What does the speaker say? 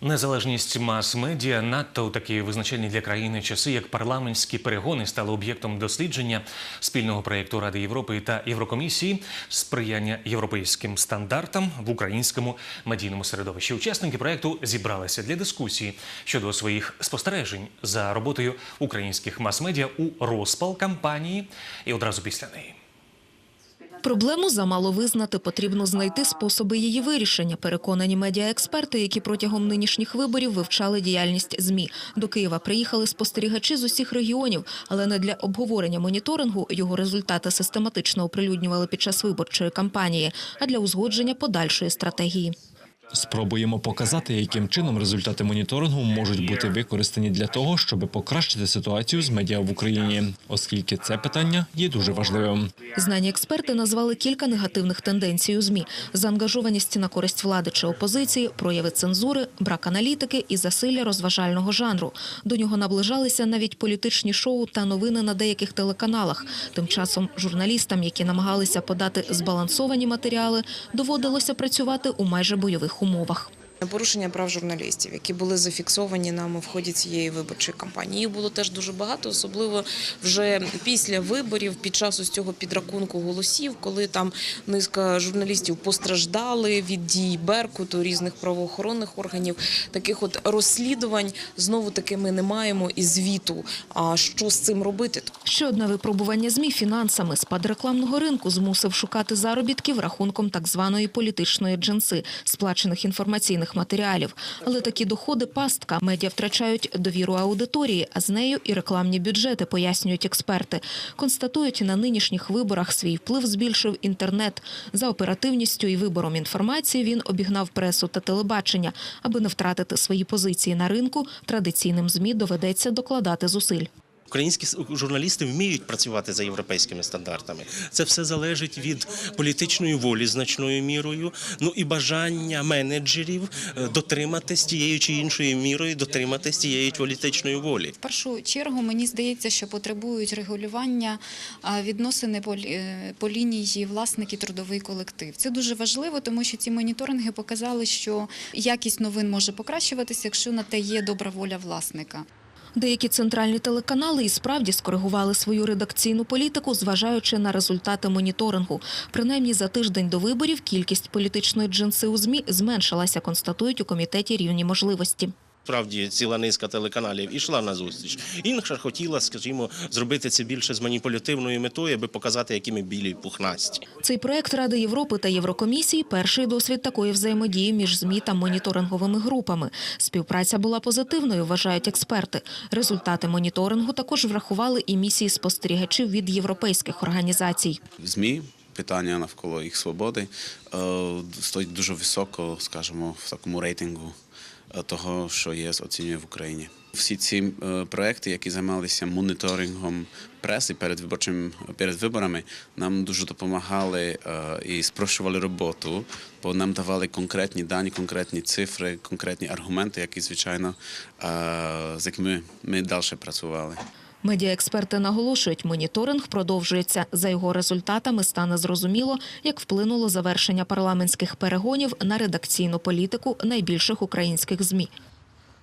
Незалежність мас-медіа надто у такі визначальні для країни часи, як парламентські перегони, стали об'єктом дослідження спільного проєкту Ради Європи та Єврокомісії сприяння європейським стандартам в українському медійному середовищі. Учасники проєкту зібралися для дискусії щодо своїх спостережень за роботою українських мас-медіа у розпал кампанії і одразу після неї. Проблему замало визнати, потрібно знайти способи її вирішення. Переконані медіаексперти, які протягом нинішніх виборів вивчали діяльність змі. До Києва приїхали спостерігачі з усіх регіонів, але не для обговорення моніторингу його результати систематично оприлюднювали під час виборчої кампанії, а для узгодження подальшої стратегії. Спробуємо показати, яким чином результати моніторингу можуть бути використані для того, щоб покращити ситуацію з медіа в Україні, оскільки це питання є дуже важливим. Знані експерти назвали кілька негативних тенденцій у змі: заангажованість на користь влади чи опозиції, прояви цензури, брак аналітики і засилля розважального жанру. До нього наближалися навіть політичні шоу та новини на деяких телеканалах. Тим часом журналістам, які намагалися подати збалансовані матеріали, доводилося працювати у майже бойових умовах. Порушення прав журналістів, які були зафіксовані нами в ході цієї виборчої кампанії. Їх було теж дуже багато, особливо вже після виборів, під час ось цього підрахунку голосів, коли там низка журналістів постраждали від дій Беркуту, різних правоохоронних органів. Таких от розслідувань знову таки ми не маємо і звіту. А що з цим робити? Ще одне випробування змі фінансами. Спад рекламного ринку змусив шукати заробітків рахунком так званої політичної джинси, сплачених інформаційних матеріалів. Але такі доходи пастка. Медіа втрачають довіру аудиторії, а з нею і рекламні бюджети, пояснюють експерти. Констатують, на нинішніх виборах свій вплив збільшив інтернет. За оперативністю і вибором інформації він обігнав пресу та телебачення. Аби не втратити свої позиції на ринку, традиційним ЗМІ доведеться докладати зусиль. Українські журналісти вміють працювати за європейськими стандартами. Це все залежить від політичної волі значною мірою, ну і бажання менеджерів е, дотриматись тією чи іншою мірою, дотриматись тієї політичної волі. В першу чергу мені здається, що потребують регулювання відносини е, по лінії власники трудовий колектив. Це дуже важливо, тому що ці моніторинги показали, що якість новин може покращуватися, якщо на те є добра воля власника. Деякі центральні телеканали і справді скоригували свою редакційну політику, зважаючи на результати моніторингу. Принаймні за тиждень до виборів кількість політичної джинси у змі зменшилася, констатують у комітеті рівні можливості. Справді ціла низка телеканалів ішла на зустріч. Інша хотіла, скажімо, зробити це більше з маніпулятивною метою, аби показати, які ми білі пухнасті. Цей проект Ради Європи та Єврокомісії перший досвід такої взаємодії між змі та моніторинговими групами. Співпраця була позитивною, вважають експерти. Результати моніторингу також врахували і місії спостерігачів від європейських організацій. ЗМІ. Питання навколо їх свободи е, стоїть дуже високо, скажімо, в такому рейтингу того, що ЄС оцінює в Україні. Всі ці е, проекти, які займалися моніторингом преси перед виборчим перед виборами, нам дуже допомагали е, і спрощували роботу, бо нам давали конкретні дані, конкретні цифри, конкретні аргументи, які звичайно е, з якими ми далі працювали. Медіаексперти наголошують, моніторинг продовжується. За його результатами стане зрозуміло, як вплинуло завершення парламентських перегонів на редакційну політику найбільших українських змі.